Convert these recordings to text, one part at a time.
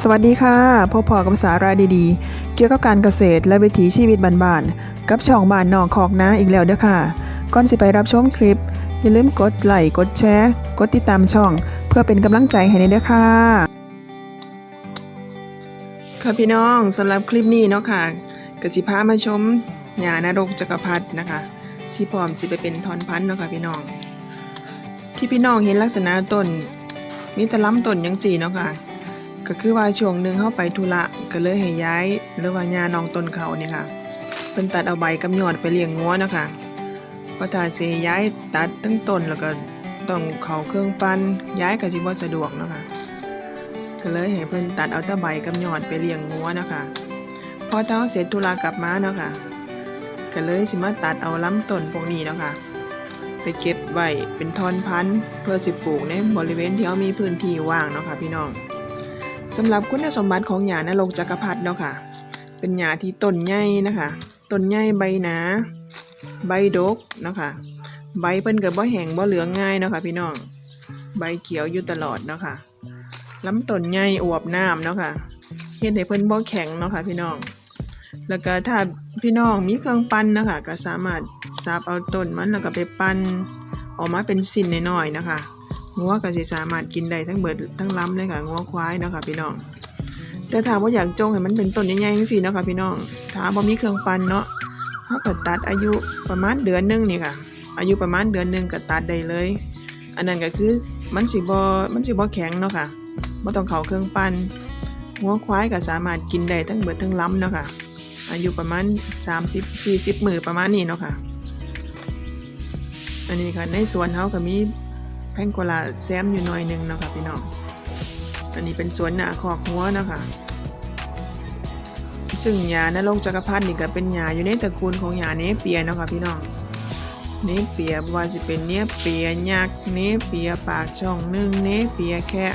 สวัสดีค่ะพบพอกับสาระดีๆ เกี่ยวกับการเกษตรและวิถีชีวิตบ้านๆกับช่องบ้านนอกคอกนาอีกแล้วเด้อค่ะ ก่อนสิไปรับชมคลิป อย่าลืมกดไลค์กดแชร์ กดติดตามช่อง เพื่อเป็นกำลังใจให้ในเด้อค่ะ ค่ะพี่น้องสำหรับคลิปนี้เนาะค่ะกสิพามาชมหญ้านรกจักรพรรดินะคะ ที่พร้อมสิไปเป็นทอนพันธุ์เนาะค่ะพี่น้อง ที่พี่น้องเห็นลักษณะต้นมีแต่ล้ำต้นยังสี่เนาะค่ะ ก็คือว่าช่วงหนึ่งเข้าไปธุระก็เลยให้ย้ายหรือว่าญาน้องต้นเขาเนี่ยค่ะเพิ่นตัดเอาใบกำยอดไปเลี้ยงงัวนะคะเพราะถ้าสิย้ายตัดทั้งต้นแล้วก็ต้องเขาเครื่องปั้นย้ายก็สิบ่สะดวกนะค่ะก็เลยให้เพิ่นตัดเอาแต่ใบกำยอดไปเลี้ยงงัวนะค่ะพอเท้าเสร็จธุระกลับมาเนาะค่ะก็เลยสิมาตัดเอาลำต้นพวกนี้เนาะค่ะไปเก็บไว้เป็นทอนพันธุ์เพื่อสิปลูกในบริเวณที่เขามีพื้นที่ว่างเนาะค่ะพี่น้อง สำหรับคุณสมบัติของหญ้านรกจักรพรรดิเนาะค่ะ เป็นหญ้าที่ต้นใหญ่นะคะต้นใหญ่ใบหนา ใบดกเนาะค่ะใบเพิ่นก็บ่แห้งบ่เหลืองง่ายเนาะค่ะพี่น้อง ใบเขียวอยู่ตลอดเนาะค่ะลำต้นใหญ่อวบน้ำเนาะค่ะเฮ็ดให้เพิ่นบ่แข็งเนาะค่ะพี่น้อง แล้วก็ถ้าพี่น้องมีเครื่องปั้นนะคะก็สามารถสับเอาต้นมันแล้วก็ไปปั้นออกมาเป็นสิ้นน้อยๆนะคะ งัวก็สิสามารถกินได้ทั้งเบิดทั้งล้ำเลยค่ะงัวควายเนาะค่ะพี่น้อง แต่ถ้าว่าอยากจงให้มันเป็นต้นใหญ่ๆจังซี่เนาะค่ะพี่น้องถ้าบ่มีเครื่องปั่นเนาะเฮาก็ตัดอายุประมาณเดือนหนึงนี่ค่ะ อายุประมาณเดือนหนึงก็ตัดได้เลย อันนั้นก็คือมันสิบ่มันสิบ่แข็งเนาะค่ะบ่ต้องเข้าเครื่องปั่นงัวควายก็สามารถกินได้ทั้งเบิดทั้งล้ำเนาะค่ะอายุประมาณ 30 40 มือประมาณนี้เนาะค่ะ อันนี้ค่ะในสวนเฮาก็มี พงโกลาแซมอยู่หน่อยหนึงเนาะค่ะพี่น้องอันนี้เป็นสวนหนาคอกหัวเนาะค่ะซึ่งหญ้านรกจักรพรรดินี่ก็เป็นหญ้าอยู่ในตระกูลของหญ้าเนเปียเนาะค่ะพี่น้องเนเปียบ่ว่าสิเป็นเนเปียยักษ์เนเปียปากช่องหนึ่งเนเปียแค่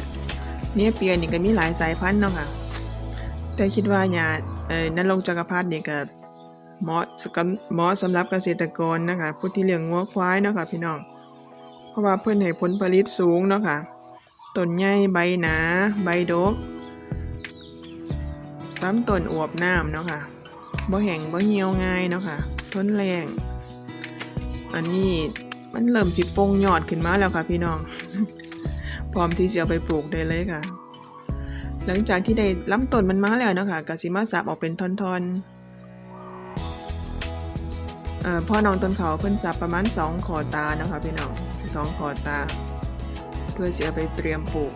เนเปียนี่ก็มีหลายสายพันธุ์เนาะค่ะแต่คิดว่าหญ้าเอ่อนรกจักรพรรดินี่ก็เหมาะสำหรับเหมาะสำหรับเกษตรกรนะคะผู้ที่เลี้ยงงัวควายเนาะค่ะพี่น้อง เพราะว่าเพื่อนให้ผลผลิตสูงเนาะค่ะต้นใหญ่ใบหนา ใบดกลำต้นอวบน้ำเนาะค่ะบ่แห้งบ่เหี่ยวง่ายเนาะค่ะทนแรงอันนี้มันเริ่มสิปงยอดขึ้นมาแล้วค่ะพี่น้อง พร้อมที่จะเอาไปปลูกได้เลยค่ะ หลังจากที่ได้ลำต้นมันมาแล้วเนาะค่ะกสิมาสับออกเป็นท่อนๆเอ่อพ่อน้องต้นเขาเพิ่นสับประมาณสองขอตาเนาะคะพี่น้อง สองขอตา เพื่อเสิเอาไปเตรียมปลูก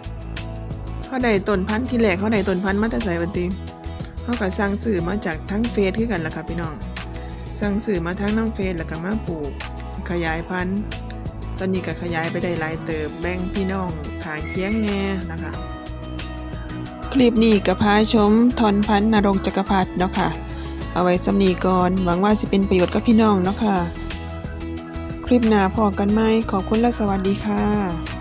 เขาได้ต้นพันธุ์ที่แรกเขาได้ต้นพันธุ์มาแต่ไสบัดนี้เขาก็สั่งซื้อมาจากทั้งเฟซคือกันล่ะค่ะพี่น้องสั่งซื้อมาทั้งน้องเฟซแล้วก็มาปลูก ขยายพันธุ์ตอนนี้ก็ขยายไปได้หลายเติบแบ่งพี่น้องขายเคียงแน่นะคะ คลิปนี้ก็พาชมทอนพันธุ์นรงจักรพรรดิเนาะค่ะ เอาไว้สำนีก่อนหวังว่าสิเป็นประโยชน์กับพี่น้องเนาะค่ะ คลิปหน้าพอกันไหมขอบคุณและสวัสดีค่ะ